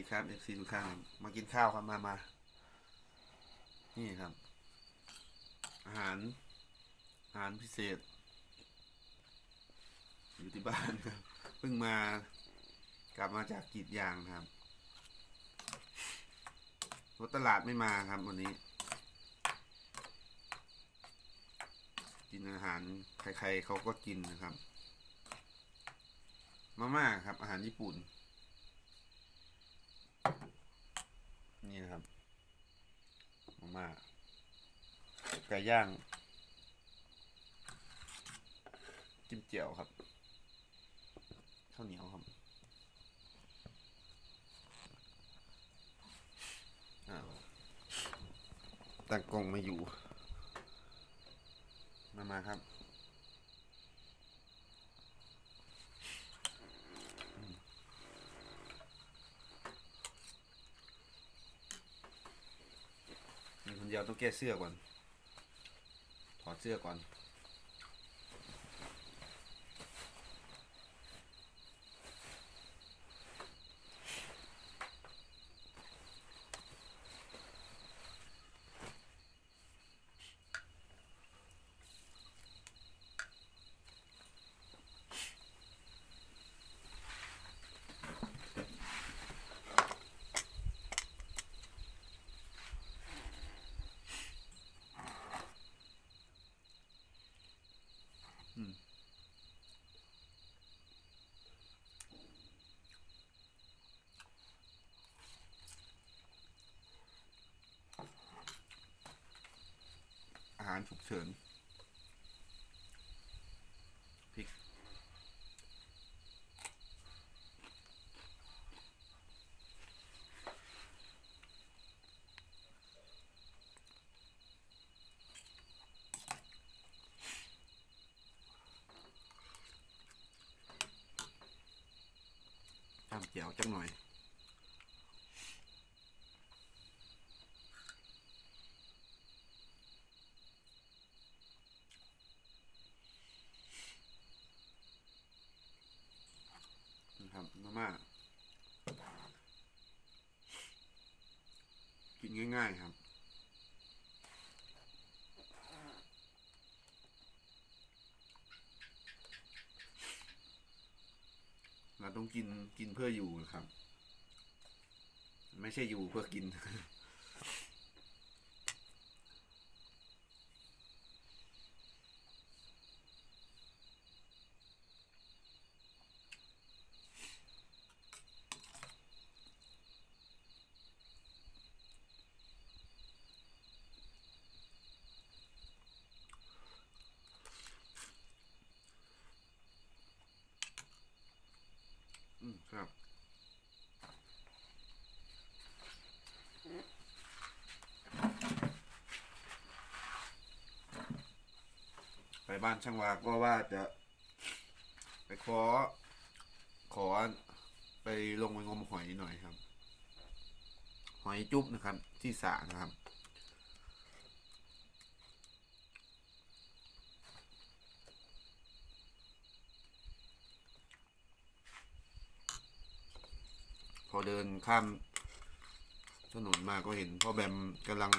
ดีครับเอฟซีทุกท่านมากินข้าวครับมามานี่ครับ อาหาร อาหารพิเศษ อยู่ที่บ้านครับเพิ่งมากลับมาจากกรีดยางครับรถตลาดไม่มาครับวันนี้ กินอาหารใครๆเขาก็กินนะครับ มาม่าครับ อาหารญี่ปุ่น นี่นะครับมาม่าไก่ย่าง จิ้มเจียวครับข้าวเหนียวครับอ้าวตั้งกล้องไม่อยู่ มามาครับ เดียวต้องแก้เสื้อก่อน ถอดเสื้อก่อน อาหารฉุกเฉินพริกทำเจียวจังหน่อย ครับมาม่ากินง่าย ๆ ครับ เราต้องกินกินเพื่ออยู่นะครับ ไม่ใช่อยู่เพื่อกิน บ้านช่างวาก็ว่าจะ ไปขอ ขอไปลงไปงมหอยหน่อยครับ หอยจุ๊บนะครับ ที่สระนะครับพอเดินข้ามถนนมาก็เห็นพ่อแบมกำลัง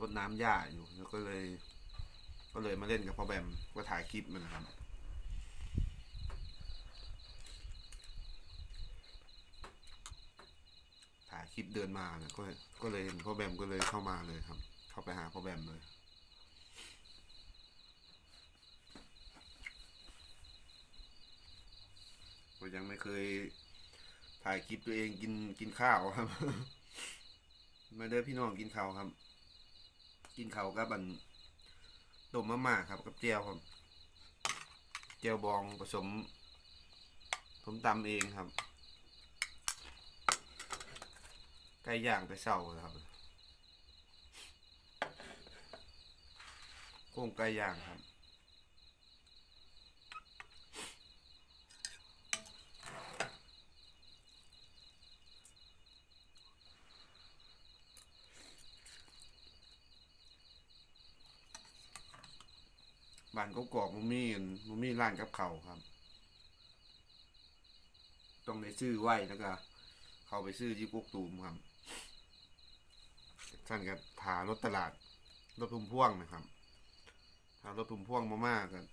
รดน้ำหญ้าอยู่แล้วก็เลย ก็เลยมาเล่นกับพ่อแบมก็ถ่ายคลิปมันนะครับถ่ายคลิปเดินมาเนี่ยก็ก็เลยเห็นพ่อแบมก็เลยเข้ามาเลยครับ เข้าไปหาพ่อแบมเลยก็ยังไม่เคยถ่ายคลิปตัวเองกินกินข้าวครับมาเด้อพี่น้องกินข้าวครับ กินเขากับบันต้มมะม่าครับ กับเจียวครับเจียวบองผสม ผมตำเองครับไก่ย่างไปเศร้าครับโค้งไก่ย่างครับ บ้านกกอกมันมีอันมันมีร้านกับเขาครับ ต้องในซื้อไว้แล้วก็เขาไปซื้อยี่กุกตูมครับท่านก็ถารถตลาด รถพุ่มพ่วงนะครับถารถพุ่มพ่วงมามากัน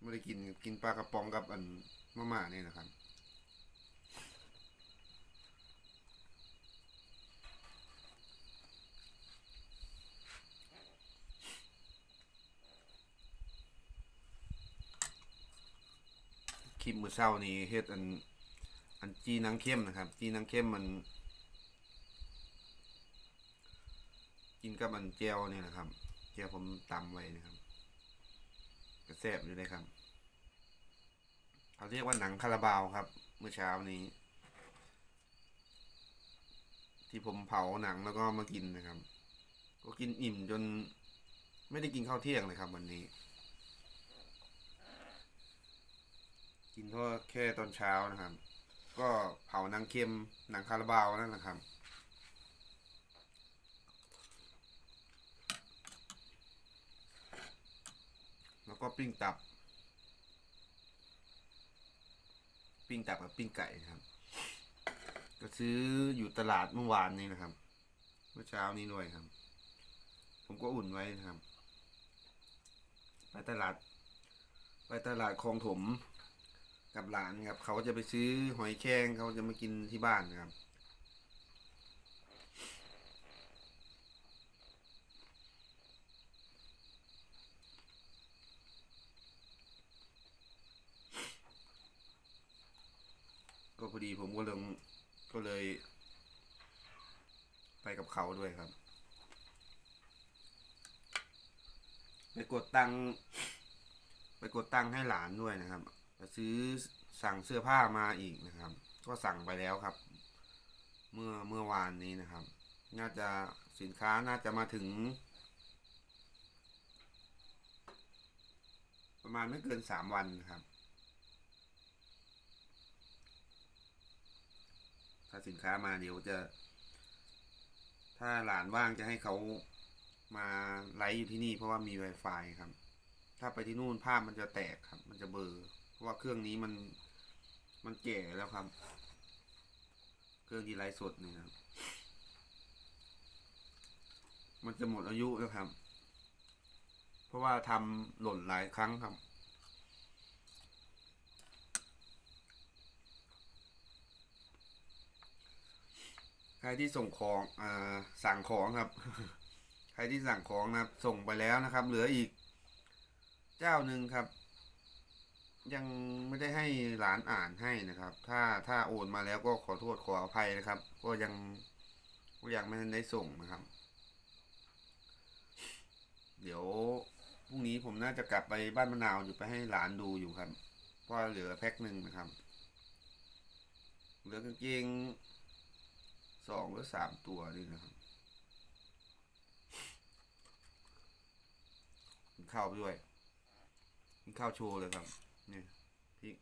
ไม่ได้กินกินปลากระป๋องกับอันมาม่านี่นะครับ ค ลิปมือเศร้านี้เฮ็ดอัน อันจีนังเข้มนะครับ จีนังเข้มมัน กินกับอันเจลนี่นะครับเจลผมตำไว้นะครับกระแซบอยู่เลยครับเขาเรียกว่าหนังคาราบาวครับ เมื่อเช้านี้ ที่ผมเผาหนังแล้วก็มากินนะครับ ก็กินอิ่มจน ไม่ได้กินข้าวเที่ยงเลยครับ วันนี้ กิน เพราะแค่ตอนเช้านะครับ ก็เผาหนังเค็มหนังคาราบาวนั่นแหละครับแล้วก็ปิ้งตับ ปิ้งตับกับปิ้งไก่ครับ ก็ซื้ออยู่ตลาดเมื่อวานนี้นะครับ เมื่อเช้านี้ด้วยครับ ผมก็อุ่นไว้นะครับ ไปตลาด ไปตลาดคลองถม กับหลานครับ เขาจะไปซื้อหอยแครงเขาจะมากินที่บ้านนะครับ ก็พอดีผมก็เลยก็เลย ไปกับเขาด้วยครับไปกดตังค์ไปกดตังค์ให้หลานด้วยนะครับ ซื้อสั่งเสื้อผ้ามาอีกนะครับ ก็สั่งไปแล้วครับ เมื่อเมื่อวานนี้นะครับ น่าจะสินค้าน่าจะมาถึง ประมาณไม่เกินสามวันครับ ถ้าสินค้ามาเดี๋ยวจะ ถ้าหลานว่างจะให้เขามาไลฟ์อยู่ที่นี่เพราะว่ามี Wi-Fi ครับ ถ้าไปที่นู่นภาพมันจะแตกครับ มันจะเบลอราะ ว่าเครื่องนี้มันมันแก่แล้วครับ เครื่องที่ไลฟ์สดนี่ครับ มันจะหมดอายุแล้วครับ เพราะว่าทำหล่นหลายครั้งครับใครที่ส่งของอ่าสั่งของครับ ใครที่สั่งของนะครับ ส่งไปแล้วนะครับ เหลืออีก เจ้าหนึ่งครับ ยังไม่ได้ให้หลานอ่านให้นะครับ ถ้าถ้าโอนมาแล้วก็ขอโทษขออภัยนะครับ ก็ยังก็ยังไม่ได้ส่งนะครับ เดี๋ยวพรุ่งนี้ผมน่าจะกลับไปบ้านมะนาวอยู่ไปให้หลานดูอยู่ครับเพราะเหลือแพ็คหนึ่งนะครับ เหลือกางเกงสองหรือสามตัวนี่นะครับข้าวไปด้วยข้าวโชว์เลยครับ นี่พริก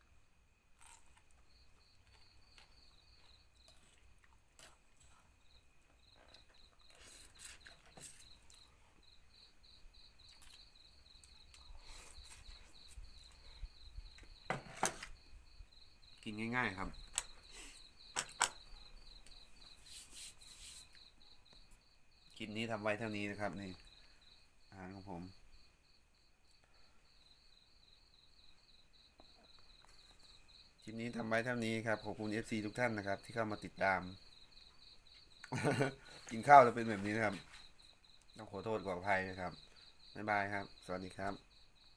กินง่ายๆครับคลิปนี้ทำไว้เท่านี้นะครับ นี่อาหารของผม ลิปนี้ทำไว้เท่านี้ครับ ขอบคุณ FC ทุกท่านนะครับ ที่เข้ามาติดตาม กินข้าวแล้วเป็นแบบนี้นะครับ ต้องขอโทษขออภัยนะครับ บ๊ายบายครับ สวัสดีครับ